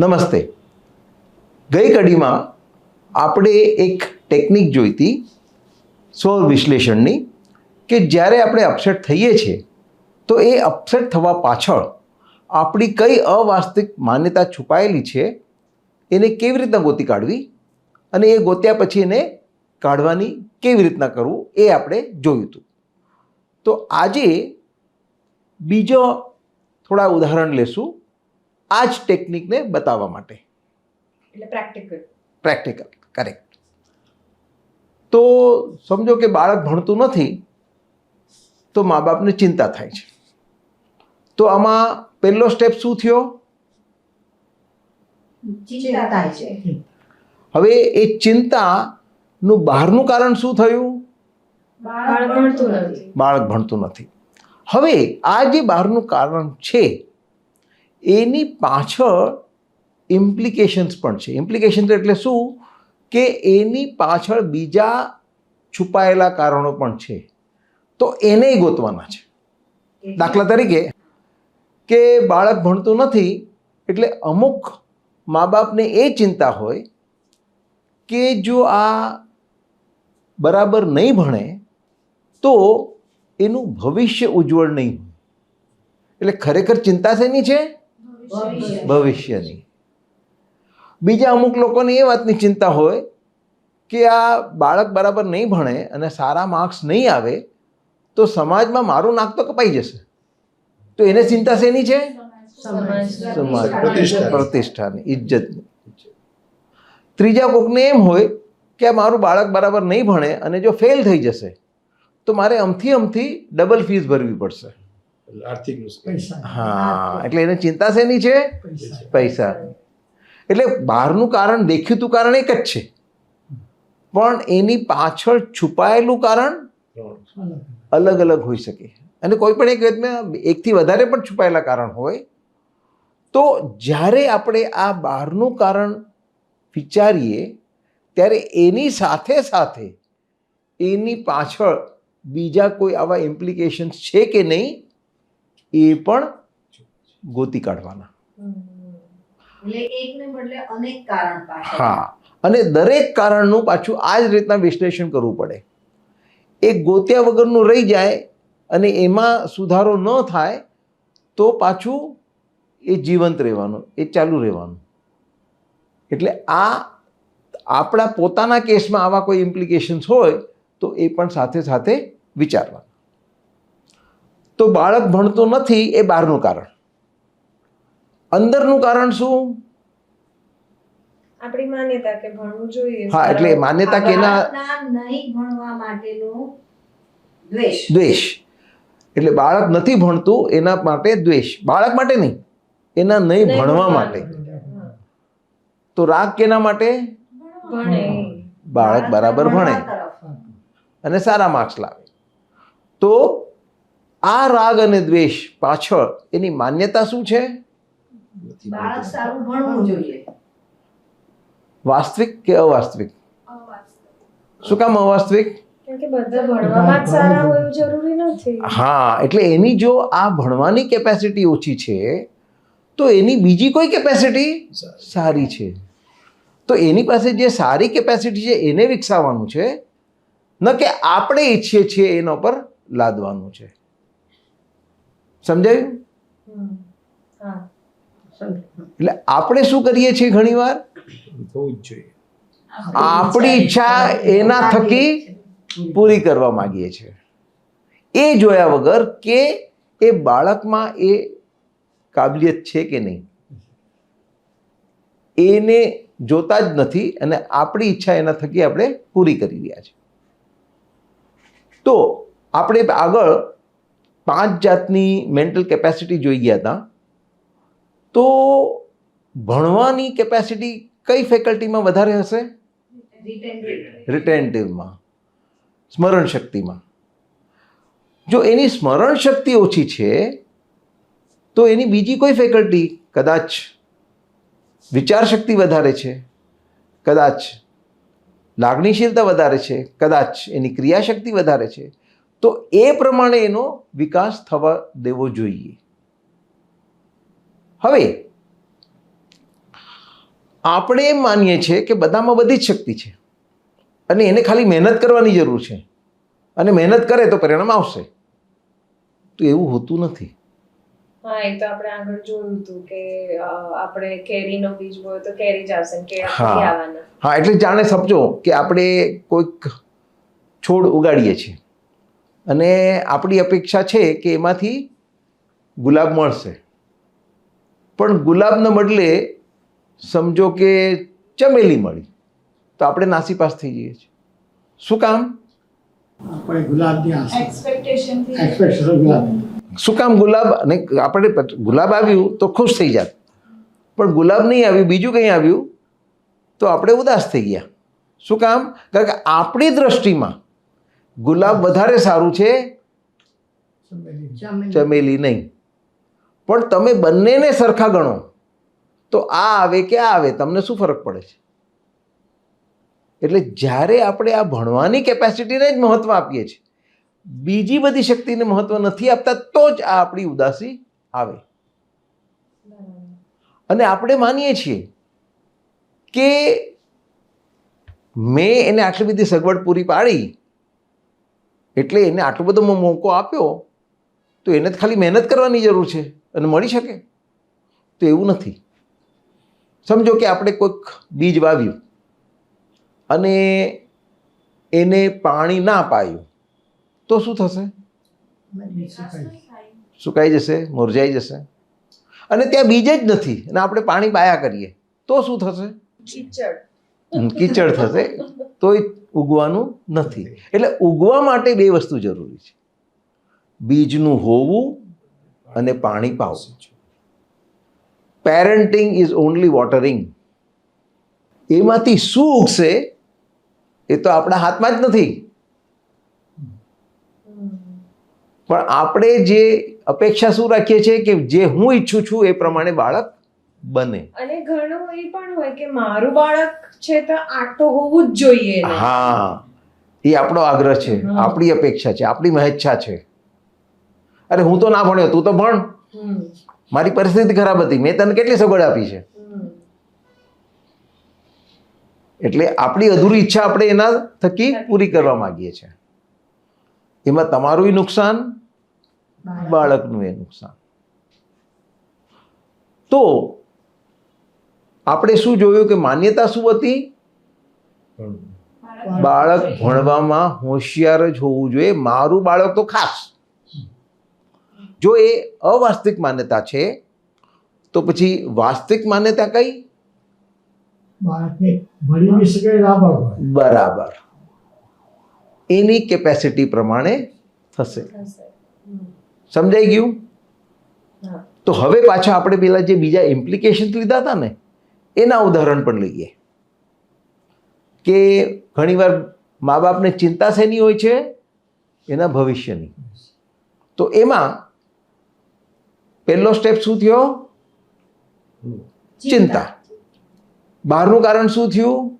નમસ્તે. ગઈ કડીમાં આપણે એક ટેકનિક જોઈતી સ્વ વિશ્લેષણની, કે જ્યારે આપણે અપસેટ થઈએ છીએ, તો એ અપસેટ થવા પાછળ આપણી કઈ અવાસ્તવિક માન્યતા છુપાયેલી છે, એને કેવી રીતના ગોતી કાઢવી અને એ ગોત્યા પછી એને કાઢવાની કેવી રીતના કરવું, એ આપણે જોયું હતું. તો આજે બીજો થોડા ઉદાહરણ લેશું. આ જ ટેકનિકને બતાવવા માટે. એટલે પ્રેક્ટિકલ પ્રેક્ટિકલ કરેક્ટ તો સમજો કે બાળક ભણતું નથી તો મા બાપને ચિંતા થાય છે. તો આમાં પહેલો સ્ટેપ શું થયો? ચિંતા થાય છે. હવે એ ચિંતાનું બહારનું કારણ શું થયું? બાળક ભણતું નથી. બાળક ભણતું નથી. હવે આ જે બહારનું કારણ છે એની પાછળ ઇમ્પ્લિકેશન્સ પણ છે. ઇમ્પ્લિકેશન્સ એટલે શું? કે એની પાછળ બીજા છુપાયેલા કારણો પણ છે. તો એને ગોતવાના છે. દાખલા તરીકે કે બાળક ભણતું નથી એટલે અમુક મા બાપને એ ચિંતા હોય કે જો આ બરાબર નહીં ભણે તો એનું ભવિષ્ય ઉજ્જવળ નહીં હોય. એટલે ખરેખર ચિંતા શેની છે. ભવિષ્યની. બીજા અમુક લોકોને એ વાતની ચિંતા હોય કે આ બાળક બરાબર નહીં ભણે અને સારા માર્ક્સ નહીં આવે તો સમાજમાં મારું નાક તો કપાઈ જશે. તો એને ચિંતા શેની છે? સમાજ પ્રતિષ્ઠાની. ઇજ્જતની ત્રીજા કોકને એમ હોય કે આ મારું બાળક બરાબર નહીં ભણે અને જો ફેલ થઈ જશે તો મારે અમથી અમથી ડબલ ફીસ ભરવી પડશે. આર્થિક હા એટલે એને ચિંતા શેની છે? પૈસા. એટલે બહારનું કારણ દેખ્યું કારણ એક જ છે. પણ એની પાછળ છુપાયેલું કારણ અલગ. અલગ હોઈ શકે. અને કોઈ પણ એક વ્યક્તિમાં એકથી વધારે પણ છુપાયેલા કારણ હોય તો જ્યારે આપણે આ બહારનું કારણ વિચારીએ ત્યારે એની સાથે સાથે એની પાછળ બીજા કોઈ આવા ઇમ્પ્લિકેશન્સ છે કે નહીં? એ પણ ગોતી કાઢવાના. હા. અને દરેક કારણનું પાછું આ જ રીતના વિશ્લેષણ કરવું પડે. એ ગોત્યા વગરનું રહી જાય અને એમાં સુધારો ન થાય તો પાછું એ જીવંત રહેવાનું એ ચાલુ રહેવાનું. એટલે આ આપણા પોતાના કેસમાં આવા કોઈ ઇમ્પ્લિકેશન્સ હોય તો એ પણ સાથે સાથે વિચારવા તો બાળક ભણતું નથી એ બહારનું કારણ. અંદરનું કારણ શું? આપણી માન્યતા કે ભણવું જોઈએ. હા એટલે માન્યતા કે એના નહીં ભણવા માટેનો દ્વેષ. દ્વેષ. એટલે બાળક નથી ભણતું એના માટે દ્વેષ. બાળક માટે નહીં એના નહીં ભણવા માટે. તો રાગ કેના માટે? બાળક બરાબર ભણે. અને સારા માર્ક્સ લાવે. તો આ રાગ અને દ્વેષ પાછળ એની માન્યતા શું છે? સારું વાસ્તવિક કે અવાસ્તવિક? શું કામ અવાસ્તવિક? હા એટલે એની જો આ ભણવાની કેપેસિટી ઓછી છે તો એની બીજી કોઈ કેપેસિટી? સારી છે. તો એની પાસે જે સારી કેપેસિટી છે એને વિકસાવવાનું છે ન કે આપણે ઈચ્છીએ છીએ એના પર લાદવાનું છે. સમજાયું? એટલે આપણે શું કરીએ છીએ ઘણીવાર? આપણી ઈચ્છા એના થકી પૂરી કરવા માંગીએ છીએ. એ જોયા વગર કે એ બાળકમાં એ કાબલિયત છે કે નહીં? એને જોતા જ નથી અને આપણી ઈચ્છા એના થકી આપણે પૂરી કરી રહ્યા છે તો આપણે આગળ પાંચ જાતની મેન્ટલ કેપેસિટી જોઈ ગયા હતા. તો ભણવાની કેપેસિટી કઈ ફેકલ્ટીમાં વધારે હશે? રિટેન્ટિવમાં સ્મરણ શક્તિમાં. જો એની સ્મરણ શક્તિ ઓછી છે, તો એની બીજી કોઈ ફેકલ્ટી કદાચ વિચાર શક્તિ વધારે છે, કદાચ લાગણીશીલતા વધારે છે, કદાચ એની ક્રિયાશક્તિ વધારે છે તો એ પ્રમાણે એનો વિકાસ થવા દેવો જોઈએ. હવે આપણે એમ માનીએ છીએ કે બધામાં બધી જ શક્તિ છે અને એને ખાલી મહેનત કરવાની જરૂર છે. અને મહેનત કરે તો પરિણામ આવશે. તો એવું હોતું નથી. હા એ તો આપણે આગળ જોયું હતું કે આપણે કેરીનો બીજ બોયો તો કેરી જ આવશે આવવાના. હા એટલે જાણે સમજો કે આપણે કોઈક છોડ ઉગાડીએ છીએ. અને આપણી અપેક્ષા છે કે એમાંથી ગુલાબ મળશે. પણ ગુલાબના બદલે સમજો કે ચમેલી મળી. તો આપણે નાસીપાસ થઈ જઈએ છીએ. શું કામ? આપણે ગુલાબની ગુલાબ. શું કામ ગુલાબ? અને આપણે ગુલાબ આવ્યું તો ખુશ થઈ જાત. પણ ગુલાબ નહીં આવ્યું બીજું કંઈ આવ્યું તો આપણે ઉદાસ થઈ ગયા. શું કામ? કારણ કે આપણી દ્રષ્ટિમાં ગુલાબ વધારે સારું છે? ચમેલી. નહીં. પણ તમે બંનેને સરખા ગણો. તો આ આવે કે આ આવે તમને શું ફરક પડે છે? એટલે જ્યારે આપણે આ ભણવાની કેપેસિટીને જ મહત્વ આપીએ છીએ બીજી બધી શક્તિને મહત્વ નથી આપતા તો જ આ આપણી ઉદાસી આવે. અને આપણે માનીએ છીએ કે મેં એને આટલી બધી સગવડ પૂરી પાડી એટલે એને આટલો બધો મોકો આપ્યો, તો એને ખાલી મહેનત કરવાની જરૂર છે અને મળી શકે. તો એવું નથી. સમજો કે આપણે કોઈક બીજ વાવ્યું અને એને પાણી ના પાયું, તો શું થશે? સુકાઈ જશે, મુરઝાઈ જશે. અને ત્યાં બીજ જ નથી અને આપણે પાણી પાયા કરીએ, તો શું થશે? કીચડ. કીચડ થશે, તોય ઉગવાનું નથી. એટલે ઉગવા માટે બે વસ્તુ જરૂરી છે. બીજનું હોવું અને પાણી પાવું. પેરેન્ટિંગ ઇઝ ઓનલી વોટરિંગ એમાંથી શું ઉગશે એ તો આપણા હાથમાં જ નથી. પણ આપણે જે અપેક્ષા શું રાખીએ છીએ કે જે હું ઈચ્છું છું એ પ્રમાણે બાળક બને. અને ઘણું એ પણ હોય કે મારું બાળક છે તો આ હોવું જ જોઈએ હા. એ આપણો આગ્રહ છે. આપણી અપેક્ષા છે. આપણી મહેચ્છા છે. અરે હું તો ના ભણ્યો તું તો ભણ. મારી પરિસ્થિતિ ખરાબ હતી. મેં તને કેટલી સગવડ આપી છે? એટલે આપણી અધૂરી ઈચ્છા આપણે એના થકી પૂરી કરવા માંગીએ છીએ. એમાં તમારું નુકસાન બાળકનું એ નુકસાન. તો આપણે શું જોયું કે માન્યતા શું હતી? બાળક ભણવામાં હોશિયાર જ હોવું જોઈએ. મારું બાળક તો ખાસ. જો એ અવાસ્તવિક માન્યતા છે તો પછી વાસ્તવિક માન્યતા કઈ? બરાબર. એની કેપેસિટી પ્રમાણે થશે. થશે. સમજાઈ ગયું? તો હવે પાછા આપણે પેલા જે બીજા ઇમ્પ્લિકેશન લીધા હતા ને એના ઉદાહરણ પણ લઈએ. કે ઘણીવાર મા બાપને ચિંતા શેની હોય છે? એના ભવિષ્યની. તો એમાં પહેલો સ્ટેપ શું થયો? ચિંતા. બહારનું કારણ શું થયું?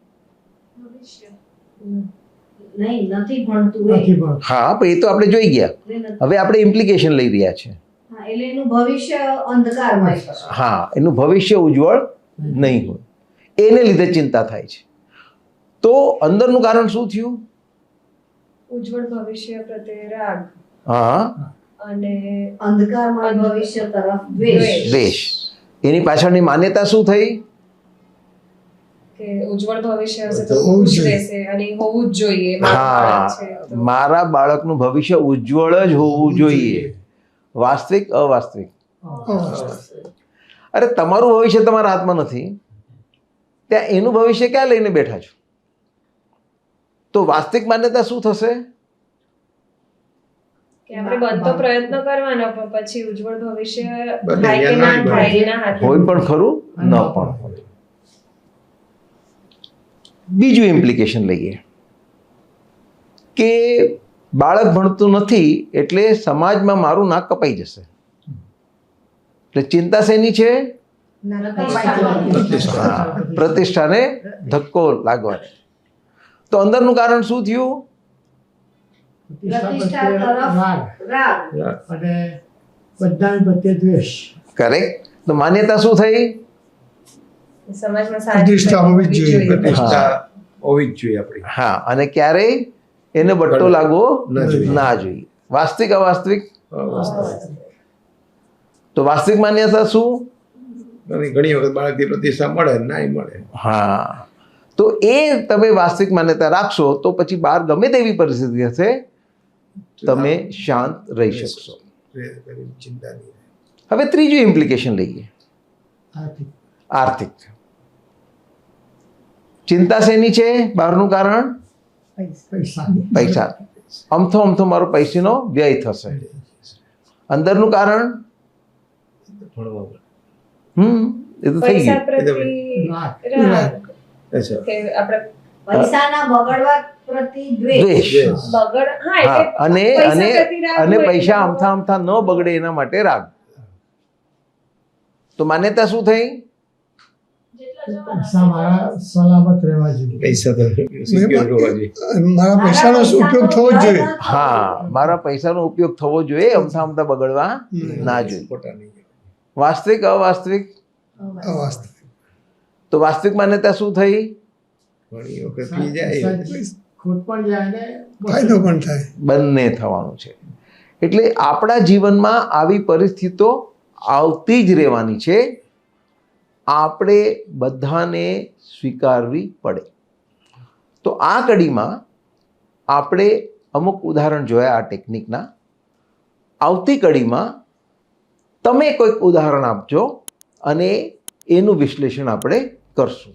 હા પણ એ તો આપણે જોઈ ગયા. હવે આપણે ઇમ્પ્લિકેશન લઈ રહ્યા છે. હા, એટલે એનું ભવિષ્ય અંધકારમય થશે. હા એનું ભવિષ્ય ઉજ્જવળ નહીં હોય. એને લીધે ચિંતા થાય છે. તો અંદરનું કારણ શું થયું? ઉજ્જવળ ભવિષ્ય પ્રત્યે રાગ. હા. અને અંધકારમય ભવિષ્ય તરફ દ્વેષ. દ્વેષ. એની પાછળની માન્યતા શું થઈ? કે ઉજ્જવળ ભવિષ્ય હશે તો તો હોવું જ ખુશ જોઈએ. રહેશે અને એ હોવું જ જોઈએ. મારું બાળક છે હા મારા બાળકનું ભવિષ્ય ઉજ્જવળ જ હોવું જોઈએ. વાસ્તવિક અવાસ્તવિક. અરે તમારું ભવિષ્ય તમારા હાથમાં નથી. ત્યાં એનું ભવિષ્ય ક્યાં લઈને બેઠા છો? તો વાસ્તવિક માન્યતા શું થશે? કે બધો પ્રયત્ન કરવાનો પણ પછી ઉજ્જવળ ભવિષ્ય થાય કે ના ના થાય એના હાથે હોય પણ ખરું? ન પણ હોય. બીજું ઇમ્પ્લિકેશન લઈએ. કે બાળક ભણતું નથી એટલે સમાજમાં મારું નાક કપાઈ જશે. એટલે ચિંતા શેની છે? પ્રતિષ્ઠાને ધક્કો લાગવાનો. તો અંદરનું કારણ શું થયું? કરેક્ટ તો માન્યતા શું થઈ? પ્રતિષ્ઠા હોવી જ જોઈએ. પ્રતિષ્ઠા હોવી જ જોઈએ આપણી. હા અને ક્યારેય એને બટ્ટો લાગવો ના જોઈએ. ના જોઈએ. વાસ્તવિક અવાસ્તવિક? વાસ્તવિક. તો વાસ્તવિક માન્યતા શું? ઘણી વખત બાળકથી પ્રતિષ્ઠા મળે ના મળે. હા. તો એ તમે વાસ્તવિક માન્યતા રાખશો તો પછી બહાર ગમે તેવી પરિસ્થિતિ હશે તમે શાંત રહી શકશો. ચિંતા નહીં હવે ત્રીજું ઇમ્પ્લિકેશન લઈએ. આર્થિક. આર્થિક. ચિંતા શેની છે? બહારનું કારણ? પૈસા. પૈસા. અમથો અમથો મારો પૈસીનો વ્યય થશે. અંદરનું કારણ? ભણવા હમ એ તો થઈ ગયું. પ્રતિ રાગ. રાગ. અચ્છા. આપણે પૈસાના બગડવા પ્રતિ દ્વેષ. દ્વેષ. Yes. બગડ હા હા એટલે અને અને અને પૈસા એટલે અમથા અમથા ન બગડે એના માટે રાગ. તો માન્યતા શું થઈ? મારા સલામત રહેવા જોઈએ. પૈસા તો secure હોવા જોઈએ. મારા પૈસાનો ઉપયોગ થવો જોઈએ. હા મારા પૈસાનો ઉપયોગ થવો જોઈએ અમથા અમથા બગડવા ના જોઈએ. વાસ્તવિક અવાસ્તવિક? અવાસ્તવિક. તો વાસ્તવિક માન્યતા શું થઈ? ઘણી વખત પી જાય. પણ ફાયદો પણ થાય. બંને થવાનું છે. એટલે આપણા જીવનમાં આવી પરિસ્થિતિઓ આવતી જ રહેવાની છે. આપણે બધાને સ્વીકારવી પડે. તો આ કડીમાં આપણે અમુક ઉદાહરણ જોયા આ ટેકનિકના આવતી કડીમાં તમે કોઈક ઉદાહરણ આપજો અને એનું વિશ્લેષણ આપણે કરશું.